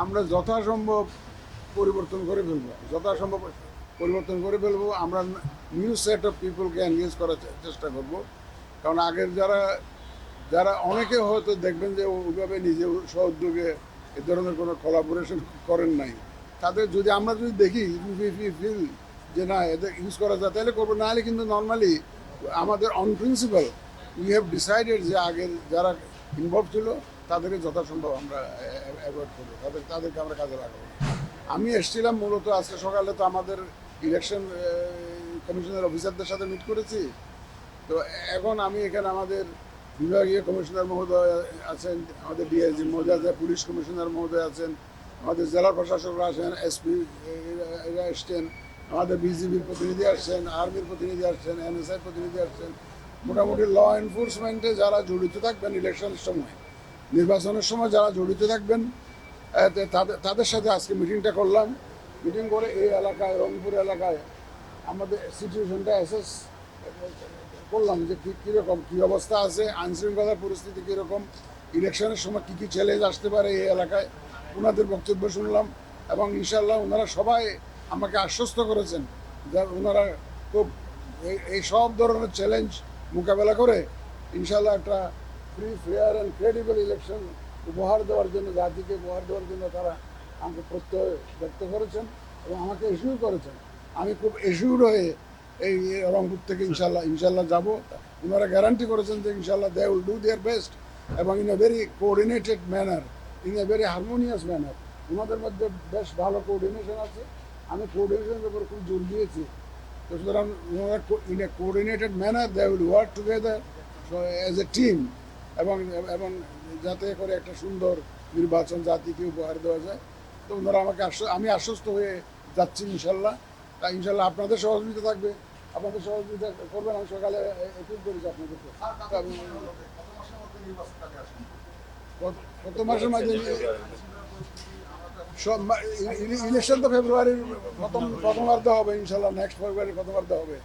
আমরা যথাসম্ভব পরিবর্তন করে ফেলব। যথাসম্ভব পরিবর্তন করে ফেলব। আমরা নিউ সেট অফ পিপলকে এনগেজ করার চেষ্টা করব। কারণ আগের যারা যারা অনেকে হয়তো দেখবেন যে ওইভাবে নিজে সহযোগে এ ধরনের কোনো কোলাবোরেশন করেন নাই। তাদের যদি আমরা যদি দেখি ফিল যে না, এদের ইউজ করা যায়, তাহলে করব। নাহলে কিন্তু নর্মালি আমাদের on principle we have decided যে আগের যারা ইনভলভ ছিল, তাদেরকে যথাসম্ভব আমরা অ্যাভয়েড করব। তাদের, তাদেরকে আমরা কাজে লাগাবো। আমি এসেছিলাম মূলত আজকে সকালে তো আমাদের ইলেকশন কমিশনের অফিসারদের সাথে মিট করেছি। তো এখন আমি এখানে আমাদের বিভাগীয় কমিশনার মহোদয় আছেন, আমাদের ডিআইজি মহোদয় আছে পুলিশ কমিশনার মহোদয় আছেন, আমাদের জেলা প্রশাসকরা আছেন এসপি এরা এসছেন, আমাদের বিজিবির প্রতিনিধি আসছেন আর্মির প্রতিনিধি আসছেন এনএসআই প্রতিনিধি আসছেন মোটামুটি ল এনফোর্সমেন্টে যারা জড়িত থাকবেন ইলেকশনের সময়, নির্বাচনের সময় যারা জড়িত থাকবেন তাদের তাদের সাথে আজকে মিটিংটা করলাম। মিটিং করে এই এলাকায়, রংপুর এলাকায় আমাদের সিচুয়েশনটা অ্যাসেস করলাম যে কী কীরকম কী অবস্থা আছে আইনশৃঙ্খলার পরিস্থিতি কীরকম ইলেকশনের সময় কী কী চ্যালেঞ্জ আসতে পারে এই এলাকায়, ওনাদের বক্তব্য শুনলাম এবং ইনশাল্লাহ ওনারা সবাই আমাকে আশ্বস্ত করেছেন যে ওনারা খুব এই- এই সব ধরনের চ্যালেঞ্জ মোকাবেলা করে ইনশাল্লাহ একটা free fair and credible election উপহার দেওয়ার জন্য, জাতিকে উপহার দেওয়ার জন্য তারা আমাকে প্রত্যয় ব্যক্ত করেছেন এবং আমাকে ইস্যু করেছেন। আমি খুব এসিউর হয়ে এই রংপুর থেকে ইনশাল্লাহ ইনশাল্লাহ যাব। ওনারা গ্যারান্টি করেছেন যে ইনশাল্লাহ they will do their best এবং in a very coordinated manner in a very harmonious manner ওনাদের মধ্যে বেশ ভালো কোঅর্ডিনেশন আছে। আমি কোঅর্ডিনেশনের উপর খুব জোর দিয়েছি। তো সুতরাং ওনারা in a coordinated manner they will work together as a team এবং এবং যাতে করে একটা সুন্দর নির্বাচন জাতিকে উপহার দেওয়া যায়। তো ওনারা আমাকে আমি আশ্বস্ত হয়ে যাচ্ছি ইনশাল্লাহ। তা ইনশাল্লাহ আপনাদের সহযোগিতা থাকবে। আপনাদের সহযোগিতা করবেন। আমি সকালে এপিল করেছি আপনাদেরকে তা আমি- গত- গত মাসের মাঝে সব ইলেকশন তো ফেব্রুয়ারির প্রথম প্রথমার্ধ হবে ইনশাল্লাহ নেক্সট ফেব্রুয়ারির প্রথমার্ধ হবে।